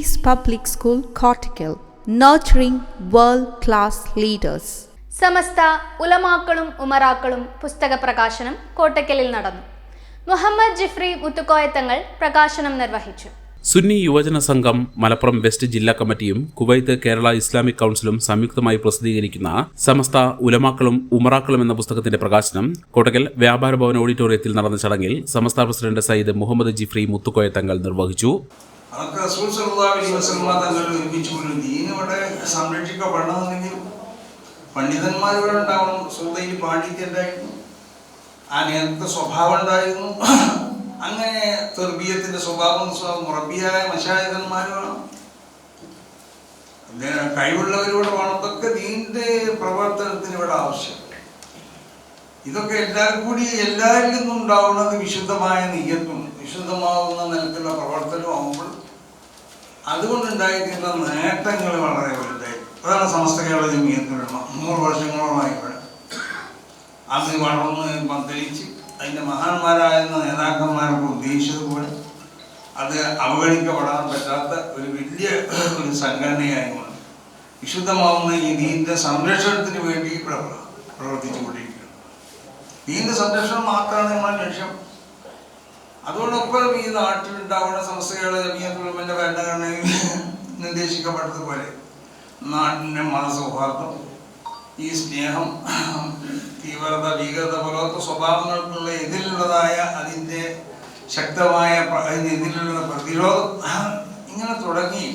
Peace Public School, Cortical, nurturing world class leaders. സമസ്ത ഉലമാക്കളും ഉമറാക്കളും പുസ്തക പ്രകാശനം കോട്ടക്കലിൽ നടന്നു. മുഹമ്മദ് ജിഫ്രി മുത്തുക്കോയത്തങ്ങൾ പ്രകാശനം നിർവഹിച്ചു. സുന്നി യുവജന സംഘം മലപ്പുറം വെസ്റ്റ് ജില്ലാ കമ്മിറ്റിയും കുവൈത്ത് കേരള ഇസ്ലാമിക് കൗൺസിലും സംയുക്തമായി പ്രസിദ്ധീകരിക്കുന്ന സമസ്ത ഉലമാക്കളും ഉമറാക്കളും എന്ന പുസ്തകത്തിന്റെ പ്രകാശനം കോട്ടക്കൽ വ്യാപാര ഭവൻ ഓഡിറ്റോറിയത്തിൽ നടന്ന ചടങ്ങിൽ സമസ്ത പ്രസിഡന്റ് സയ്യിദ് മുഹമ്മദ് ജിഫ്രി മുത്തുക്കോയ തങ്ങൾ നിർവഹിച്ചു. അതൊക്കെ റസൂൽ അലൈഹി വസല്ലം തങ്ങൾ പോലും ദീൻ ഇവിടെ സംരക്ഷിക്കപ്പെടണമെന്നുണ്ടെങ്കിൽ പണ്ഡിതന്മാർ ഇവിടെ ഉണ്ടാവണം. സുഹൃത്തിൽ പാണ്ഡിത്യം ഉണ്ടായിരുന്നു. ആ നേരത്തെ സ്വഭാവം ഉണ്ടായിരുന്നു. അങ്ങനെ തെർബീയത്തിന്റെ സ്വഭാവം സ്വ- മുറബിയായ മശായകന്മാർ വേണം. കഴിവുള്ളവരോട് വേണം. ഇതൊക്കെ ദീന്റെ പ്രവർത്തനത്തിന് ഇവിടെ ആവശ്യം. ഇതൊക്കെ എല്ലാവരും കൂടി എല്ലാവരിൽ നിന്നും ഉണ്ടാവുന്നത് വിശുദ്ധമായ നീയത്തും വിശുദ്ധമാവുന്ന നിലക്കുള്ള പ്രവർത്തനവും ആവുമ്പോൾ അതുകൊണ്ടുണ്ടായിരിക്കുന്ന നേട്ടങ്ങൾ വളരെ വലുതായി അതാണ് സമസ്ത കേരള ജമീയത്തിനുള്ള നൂറ് വർഷങ്ങളോളമായി ഇവിടെ. അത് വളർന്ന് പന്തലിച്ച് അതിന്റെ മഹാന്മാരായിരുന്ന നേതാക്കന്മാരൊക്കെ ഉദ്ദേശിച്ചതുപോലെ അത് അവഗണിക്കപ്പെടാൻ പറ്റാത്ത ഒരു വലിയ ഒരു സംഘടനയായതുകൊണ്ട് വിശുദ്ധമാവുന്ന ഈ നീന്റെ സംരക്ഷണത്തിന് വേണ്ടി പ്രവ- പ്രവർത്തിച്ചുകൊണ്ടിരിക്കുകയാണ്. ദീന്റെ സംരക്ഷണം മാത്രമാണ് നമ്മുടെ ലക്ഷ്യം. അതോടൊപ്പം ഈ നാട്ടിൽ നാട്ടിലുണ്ടാവുന്ന സംസ്ഥകൾ ജമീയത്തുള്ളതിന്റെ ഭരണഘടനയിൽ നിർദ്ദേശിക്കപ്പെട്ടതുപോലെ നാടിന്റെ മതസൗഹാർദ്ദം ഈ സ്നേഹം തീവ്രത ഭീകരത പോലത്തെ സ്വഭാവങ്ങൾക്കുള്ള എതിരുള്ളതായ അതിന്റെ ശക്തമായ എതിരിലുള്ള പ്രതിരോധം ഇങ്ങനെ തുടങ്ങി.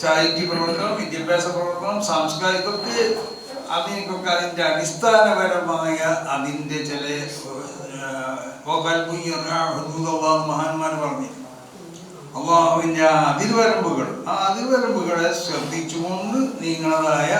ചാരിറ്റി പ്രവർത്തനം വിദ്യാഭ്യാസ പ്രവർത്തനം സാംസ്കാരികമൊക്കെ അതിനൊക്കെ അതിന്റെ അടിസ്ഥാനപരമായ അതിന്റെ ചില മഹാന്മാർ പറഞ്ഞു അള്ളാഹുവിന്റെ ആ അതിർവരമ്പുകൾ ആ അതിർവരമ്പുകളെ ശ്രദ്ധിച്ചുകൊണ്ട് നീങ്ങളതായ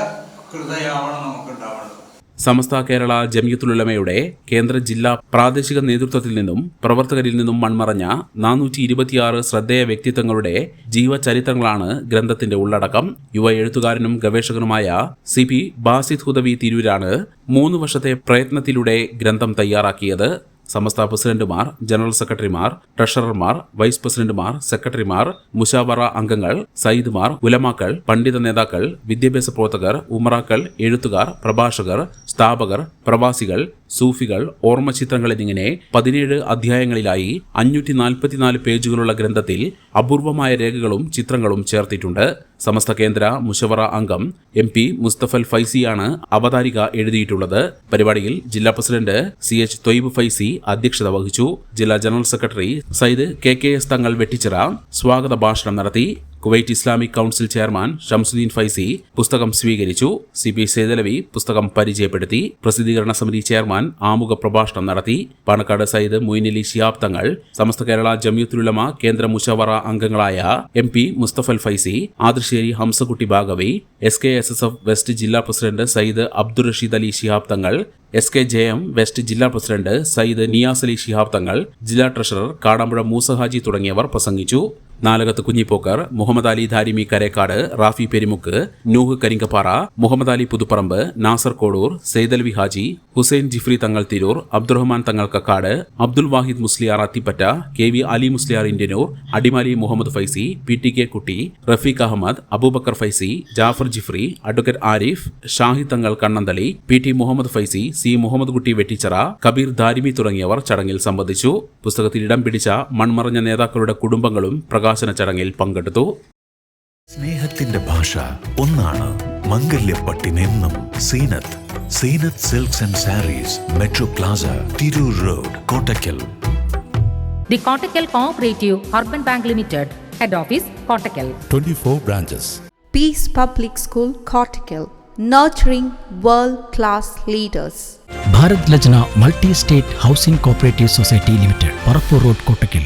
നമുക്ക് നമുക്കുണ്ടാവേണ്ടത് സമസ്ത കേരള ജമിയത്തുലുലമയുടെ കേന്ദ്ര ജില്ലാ പ്രാദേശിക നേതൃത്വത്തിൽ നിന്നും പ്രവർത്തകരിൽ നിന്നും മൺമറഞ്ഞ നാനൂറ്റി ഇരുപത്തിയാറ് ശ്രദ്ധേയ വ്യക്തിത്വങ്ങളുടെ ജീവചരിത്രങ്ങളാണ് ഗ്രന്ഥത്തിന്റെ ഉള്ളടക്കം. യുവ എഴുത്തുകാരനും ഗവേഷകനുമായ സി പി ബാസിദ് ഹുദവി തിരൂരാണ് മൂന്ന് വർഷത്തെ പ്രയത്നത്തിലൂടെ ഗ്രന്ഥം തയ്യാറാക്കിയത്. സമസ്ത പ്രസിഡന്റുമാർ ജനറൽ സെക്രട്ടറിമാർ ട്രഷറർമാർ വൈസ് പ്രസിഡന്റുമാർ സെക്രട്ടറിമാർ മുഷാവറ അംഗങ്ങൾ സയ്യിദ്മാർ ഉലമാക്കൾ പണ്ഡിത നേതാക്കൾ വിദ്യാഭ്യാസ പ്രവർത്തകർ ഉമറാക്കൾ എഴുത്തുകാർ പ്രഭാഷകർ സ്ഥാപകർ പ്രവാസികൾ സൂഫികൾ ഓർമ്മചിത്രങ്ങൾ എന്നിങ്ങനെ പതിനേഴ് അധ്യായങ്ങളിലായി അഞ്ഞൂറ്റി നാൽപ്പത്തിനാല് പേജുകളുള്ള ഗ്രന്ഥത്തിൽ അപൂർവമായ രേഖകളും ചിത്രങ്ങളും ചേർത്തിട്ടുണ്ട്. സമസ്ത കേന്ദ്ര മുഷവറ അംഗം എം പി മുസ്തഫൽ ഫൈസിയാണ് അവതാരിക എഴുതിയിട്ടുള്ളത്. പരിപാടിയിൽ ജില്ലാ president C H Thoyyib Faizy അധ്യക്ഷത വഹിച്ചു. ജില്ലാ general secretary Sayyid K K S Thangal Vettichira സ്വാഗത ഭാഷണം നടത്തി. Kuwait Islamic council chairman Shamsuddin Faizy പുസ്തകം സ്വീകരിച്ചു. സി പി സേതലവി പുസ്തകം പരിചയപ്പെടുത്തി. പ്രസിദ്ധീകരണ സമിതി ചെയർമാൻ ആമുഖ പ്രഭാഷണം നടത്തി. പാണക്കാട് സയ്യിദ് മൊയ്നലി ഷിയാബ് തങ്ങൾ സമസ്ത കേരള ജമിയത്തുലമ കേന്ദ്ര മുഷവറ അംഗങ്ങളായ M P Musthafal Faizy Adasseri Hamzakutty Baqavi S K S S F west ജില്ലാ president Sayyid Abdul Rasheed Ali Shihab Thangal S K J M west ജില്ലാ പ്രസിഡന്റ് സയ്യിദ് നിയാസ് അലി ഷിഹാബ് തങ്ങൾ ജില്ലാ ട്രഷറർ കാടാമ്പുഴ മൂസഹാജി തുടങ്ങിയവർ പ്രസംഗിച്ചു. Nalakath Kunhipokker Muhammad Ali Dharimi Karekkad Rafi പെരിമുക്ക് Nuh Karinkappara Muhammad Ali Puthuparamba Nasar Kodur സെയ്ദൽവി Haji Hussain Jifri Thangal Tirur Abdurahman Thangal Kakkad Abdul Wahid Musliyar Athippatta K V Ali Musliyar Indianoor Adimali Muhammad Faizy P T K Kutty Rafeeq Ahmed Abubakar Faizy Jafar Jifri advocate Arif Shahid Thangal Kannanthali P T Muhammad Faizy C Muhammad Kutty Vettichira Kabeer Dharimi തുടങ്ങിയവർ ചടങ്ങിൽ സംബന്ധിച്ചു. പുസ്തകത്തിൽ ഇടം പിടിച്ച മൺമറഞ്ഞ നേതാക്കളുടെ കുടുംബങ്ങളും പ്രകാശന ചടങ്ങിൽ പങ്കെടുത്തു. സ്നേഹത്തിന്റെ ഭാഷ ഒന്നാണ് മംഗല്യപ്പട്ടിനെന്നും Zeenath Zeenath silks and saris metro plaza Tirur road Kottakkal Kottakkal cooperative urban bank limited head office Kottakkal. Twenty 24 branches. Peace public school Kottakkal. Nurturing world class leaders Bharat Lajna multi state housing cooperative society limited Parappur road Kottakkal